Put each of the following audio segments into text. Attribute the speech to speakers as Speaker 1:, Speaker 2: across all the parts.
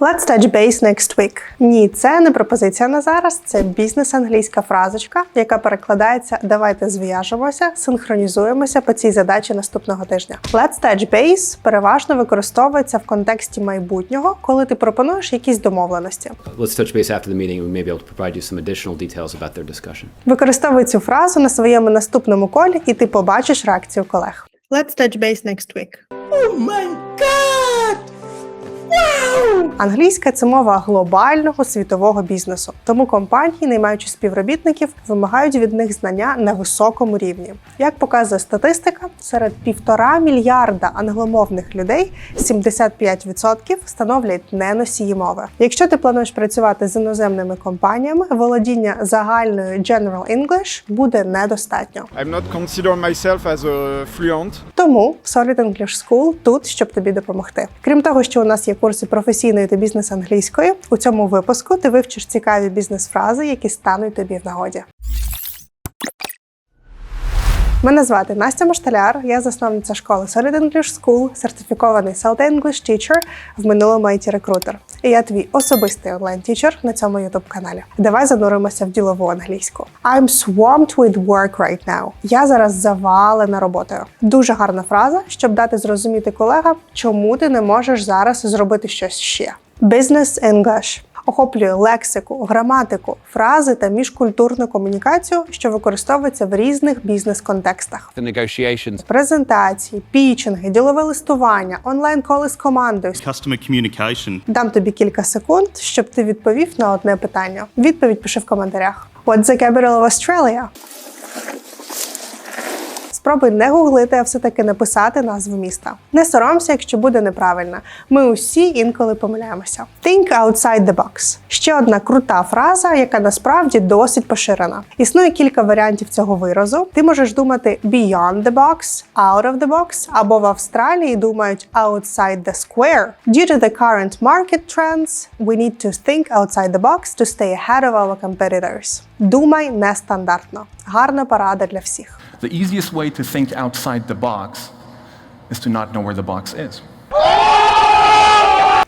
Speaker 1: Let's touch base next week. Ні, це не пропозиція на зараз. Це бізнес-англійська фразочка, яка перекладається Давайте зв'яжемося, синхронізуємося по цій задачі наступного тижня. Let's touch base переважно використовується в контексті майбутнього, коли ти пропонуєш якісь домовленості.
Speaker 2: Let's touch base after the meeting and we may be able to provide you some additional details about their discussion.
Speaker 1: Використовуй цю фразу на своєму наступному колі, і ти побачиш реакцію колег. Let's touch base next week. Англійська це мова глобального світового бізнесу, тому компанії, наймаючи співробітників, вимагають від них знання на високому рівні. Як показує статистика, серед півтора мільярда англомовних людей 75% становлять не носії мови. Якщо ти плануєш працювати з іноземними компаніями, володіння загальною General English буде недостатньо.
Speaker 3: I'm not consider myself as a fluent.
Speaker 1: Тому Solid English School тут, щоб тобі допомогти. Крім того, що у нас є курси професійної та бізнес-англійської, у цьому випуску ти вивчиш цікаві бізнес-фрази, які стануть тобі в нагоді. Мене звати Настя Машталяр, я засновниця школи Solid English School, сертифікований Salt English Teacher, в минулому it рекрутер. І я твій особистий онлайн-тічер на цьому youtube каналі. Давай зануримося в ділову англійську. I'm swamped with work right now. Я зараз завалена роботою. Дуже гарна фраза, щоб дати зрозуміти колегам, чому ти не можеш зараз зробити щось ще. Business English охоплює лексику, граматику, фрази та міжкультурну комунікацію, що використовується в різних бізнес-контекстах. Презентації, пічинги, ділове листування, онлайн-коли з командою.
Speaker 4: customer communication.
Speaker 1: Дам тобі кілька секунд, щоб ти відповів на одне питання. Відповідь пиши в коментарях. What's the capital of Australia? Спробуй не гуглити, а все-таки написати назву міста. Не соромся, якщо буде неправильно. Ми усі інколи помиляємося. Think outside the box. Ще одна крута фраза, яка насправді досить поширена. Існує кілька варіантів цього виразу. Ти можеш думати beyond the box, out of the box, або в Австралії думають outside the square. Due to the current market trends, we need to think outside the box to stay ahead of our competitors. Думай нестандартно. Гарна порада для всіх.
Speaker 5: The easiest way to think outside the box is to not know where the box is.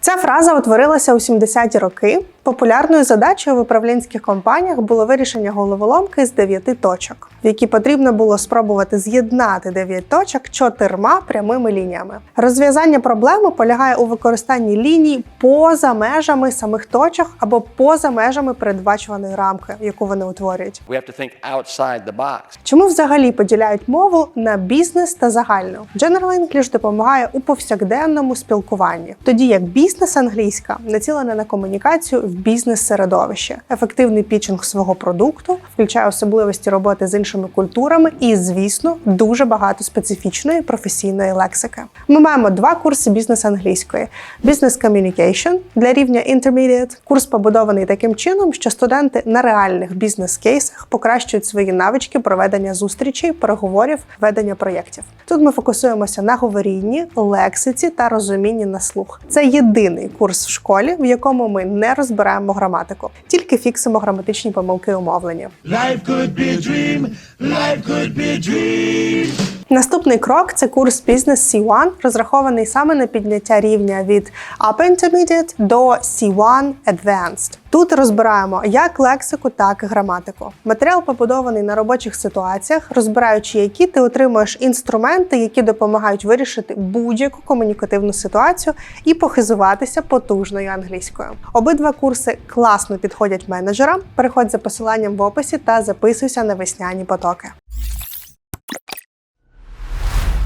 Speaker 1: Ця фраза утворилася у 70-ті роки. Популярною задачею в управлінських компаніях було вирішення головоломки з дев'яти точок, в які потрібно було спробувати з'єднати дев'ять точок чотирма прямими лініями. Розв'язання проблеми полягає у використанні ліній поза межами самих точок або поза межами передбачуваної рамки, яку вони утворюють.
Speaker 6: We have to think outside the box.
Speaker 1: Чому взагалі поділяють мову на бізнес та загальну? General English допомагає у повсякденному спілкуванні, тоді як бізнес англійська націлена на комунікацію в бізнес-середовищі, ефективний пічинг свого продукту, включає особливості роботи з іншими культурами і, звісно, дуже багато специфічної професійної лексики. Ми маємо два курси бізнес-англійської: Business Communication для рівня Intermediate. Курс побудований таким чином, що студенти на реальних бізнес-кейсах покращують свої навички проведення зустрічей, переговорів, ведення проєктів. Тут ми фокусуємося на говорінні, лексиці та розумінні на слух. Це єдиний курс в школі, в якому ми не розбираємо граматику, тільки фіксимо граматичні помилки умовлення. Лайвкотбідрім мовленні. Наступний крок це курс Business C1, розрахований саме на підняття рівня від Upper Intermediate до C1 Advanced. Тут розбираємо як лексику, так і граматику. Матеріал побудований на робочих ситуаціях, розбираючи які ти отримуєш інструменти, які допомагають вирішити будь-яку комунікативну ситуацію і похизуватися потужною англійською. Обидва курси класно підходять менеджерам. Переходь за посиланням в описі та записуйся на весняні потоки.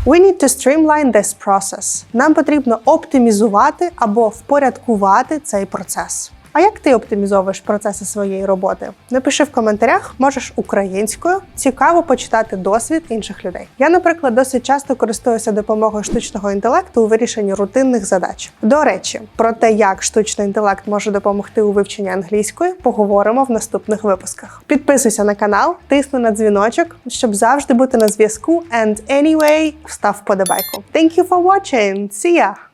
Speaker 1: We need to streamline this process. Нам потрібно оптимізувати або впорядкувати цей процес. А як ти оптимізовуєш процеси своєї роботи? Напиши в коментарях, можеш українською. Цікаво почитати досвід інших людей. Я, наприклад, досить часто користуюся допомогою штучного інтелекту у вирішенні рутинних задач. До речі, про те, як штучний інтелект може допомогти у вивченні англійської, поговоримо в наступних випусках. Підписуйся на канал, тисни на дзвіночок, щоб завжди бути на зв'язку. And anyway, став вподобайку. Thank you for watching. See ya!